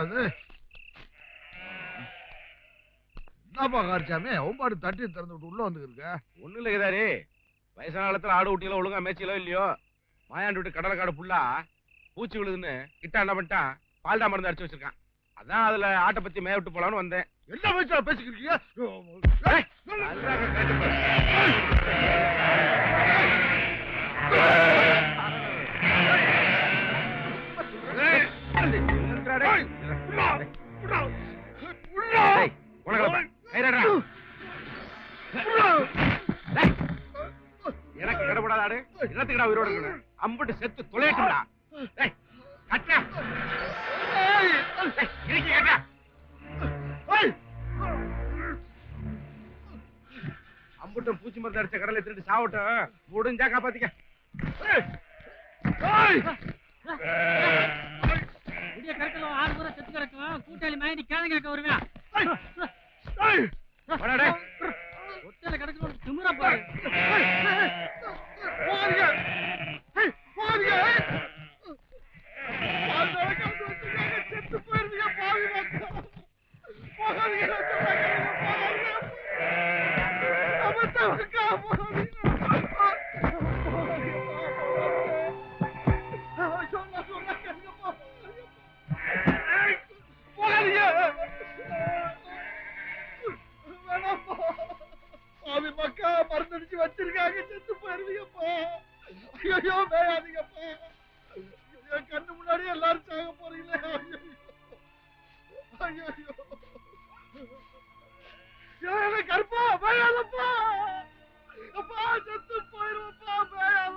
அது என்னப்பா காரிச்சாமி? ஒம்பாடு தட்டி திறந்து விட்டு உள்ள வந்துருக்க ஒண்ணு இல்ல இதாரு வயசான காலத்துல ஆடு ஊட்டியில ஒழுங்கா மேய்ச்சலோ இல்லையோ? மாயாண்டு விட்டு கடலை காடு புல்லா பூச்சி விழுதுன்னு கிட்ட என்ன பண்ணிட்டான்? பால்டா மருந்து அடிச்சு வச்சிருக்கான். அதான் அதுல ஆட்டை பத்தி மேய விட்டு போலான்னு வந்தேன். என்ன நல்லா கேட்டு அம்புட்டு செத்து தொலையட்டும்டா டேய் கட்டா கட்டா அம்புட்டும் பூச்சி மருந்து அடிச்ச கடலை திருட்டு சாவட்டும். முடிஞ்சா காப்பாத்திக்க. விடிய கறக்கலாம் ஆறு முறை செத்து கிடக்கும் கூட்டாளி மயனி கேள்வி கேட்க வருவேன். ஒத்தையில கிடக்கணும் திமுறா பாரு மருந்தடிச்சு வச்சிருக்காங்க செத்து போயிருவீங்கப்பா ஐயோ மேயாதீங்கப்பா. என் கண்ணு முன்னாடி எல்லாரும் சாக போறீங்களே. ஐயோ ஐயோ கருப்பா மேயாதப்பா. அப்பா செத்து போயிருவப்பா மேயாதப்பா.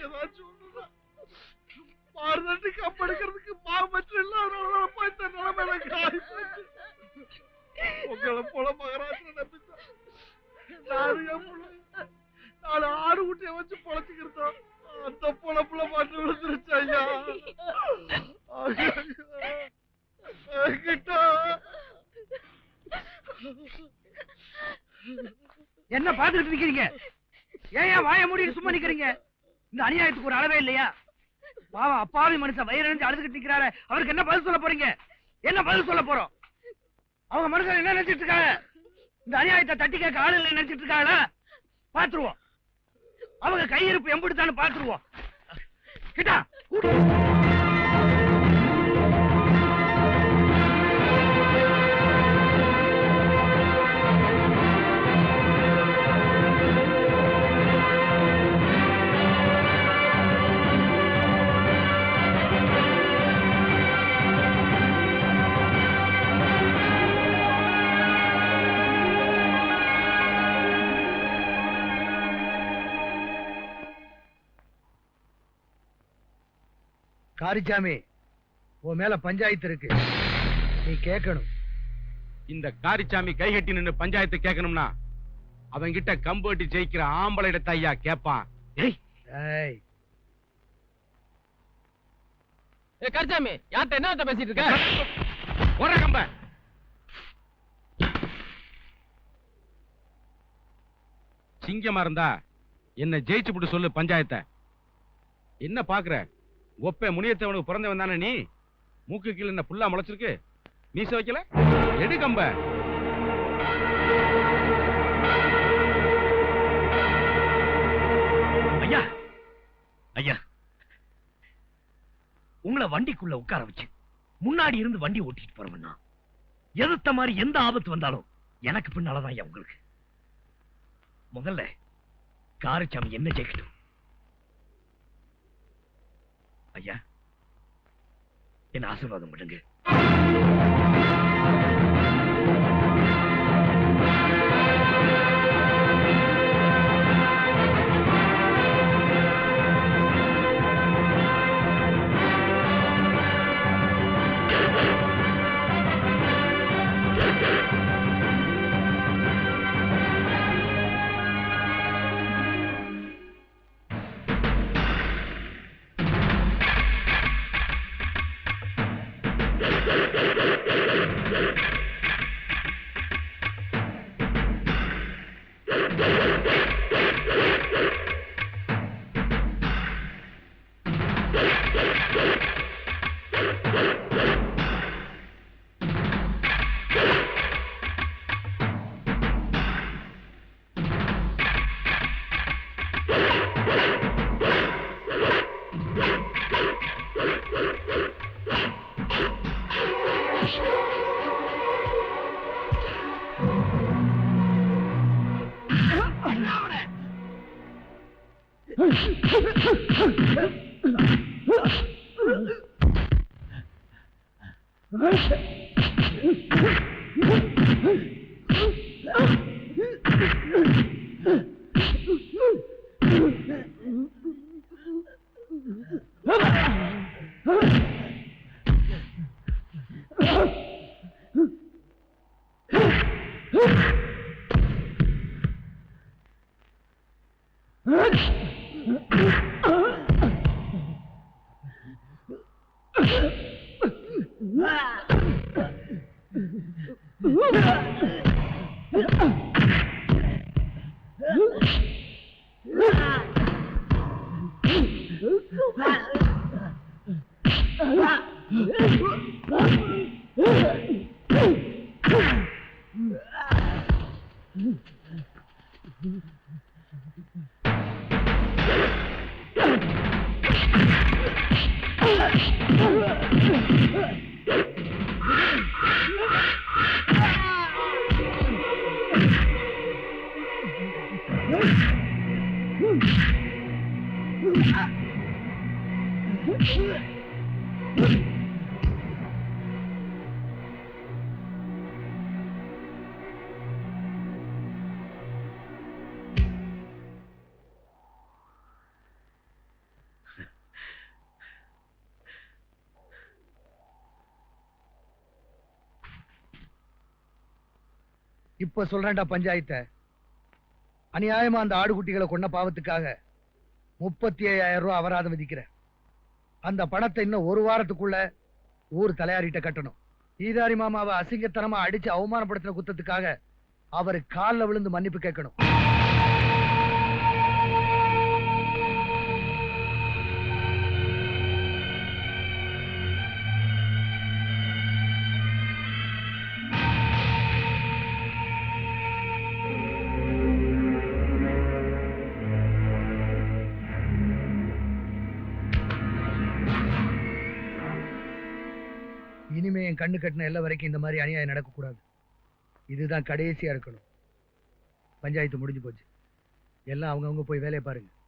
ஏதாச்சும் ஒண்ணுதா மாறுதட்டி கப் எடுக்கிறதுக்கு மாவு போய் இந்த நிலைமையில காரி உங்களை போல நம்பித்தான் நாலு ஆடு ஊட்டிய வச்சு பொழைச்சுக்கிறதோம் அந்த பொழப்புல மாட்டு விழுந்துருச்சு ஐயா. என்ன பாத்துக்கிட்டு நிக்கிறீங்க? ஏன் ஏன் வாய மூடிட்டு சும்மா நிக்கிறீங்க? இந்த அநியாயத்துக்கு ஒரு அளவே இல்லையா? பாவம் அப்பாவி மனுஷன் வயிறு அழுதுகிட்டு நிக்கிறாரு அவருக்கு என்ன பதில் சொல்ல போறீங்க? என்ன பதில் சொல்ல போறோம்? அவங்க மனுஷன் என்ன நினைச்சிட்டு இருக்காங்க? இந்த அநியாயத்தை தட்டி கேட்க ஆளு இல்லை நினைச்சிட்டு இருக்காங்களா பாத்துருவோம் அவங்க கையிருப்பு எம்பிடுத்தான்னு பாத்துருவோம் கிட்டா காரிச்சாமி உன் மேல பஞ்சாயத்து இருக்கு. நீ கேட்கணும். இந்த காரிச்சாமி கைகட்டி நின்னு பஞ்சாயத்து கேட்கணும்னா அவன் கிட்ட கம்பு ஜெயிக்கிற ஆம்பளை இடத்த ஐயா கேப்பான். ஏய். ஏய். ஏ கருச்சாமி யார்கிட்ட என்ன பேசிட்டு இருக்க? போற கம்ப. சிங்கமா இருந்தா என்ன ஜெயிச்சு போட்டு சொல்லு பஞ்சாயத்தை. என்ன பாக்குற? ஒப்பே முனியத்தவனுக்கு பிறந்தவன் தானே நீ? மூக்கு கீழே என்ன புல்லா முளைச்சிருக்கு. மீச வைக்கல? எடு கம்ப. ஐயா ஐயா. உங்களை வண்டிக்குள்ள உட்கார வச்சு முன்னாடி இருந்து வண்டி ஓட்டிட்டு போறவன்னா எதிர்த்த மாதிரி எந்த ஆபத்து வந்தாலும் எனக்கு பின்னாலதான் உங்களுக்கு. முதல்ல காரச்சாமி என்ன ஜெயிக்கட்டும் ஐயா. என்ன ஆசீர்வாதம் பண்ணுங்க Neyse. Mm-hmm. இப்ப சொல்றேன்டா பஞ்சாயத்தை. அநியாயமா அந்த ஆடுகுட்டிகளை கொண்ட பாவத்துக்காக முப்பத்தி ஐயாயிரம் ரூபாய் அபராதம் விதிக்கிறேன். அந்த பணத்தை இன்னும் ஒரு வாரத்துக்குள்ள ஊர் தலையாரிட்ட கட்டணும். ஈதாரி மாமாவை அசிங்கத்தனமா அடிச்சு அவமானப்படுத்தின குத்தத்துக்காக அவர் கால்ல விழுந்து மன்னிப்பு கேட்கணும். என் கண்ணு கட்டின எல்லை வரைக்கும் இந்த மாதிரி அநியாயம் நடக்கக்கூடாது. இதுதான் கடைசியாக இருக்கணும். பஞ்சாயத்து முடிஞ்சு போச்சு. எல்லாம் அவங்கவுங்க போய் வேலையை பாருங்கள்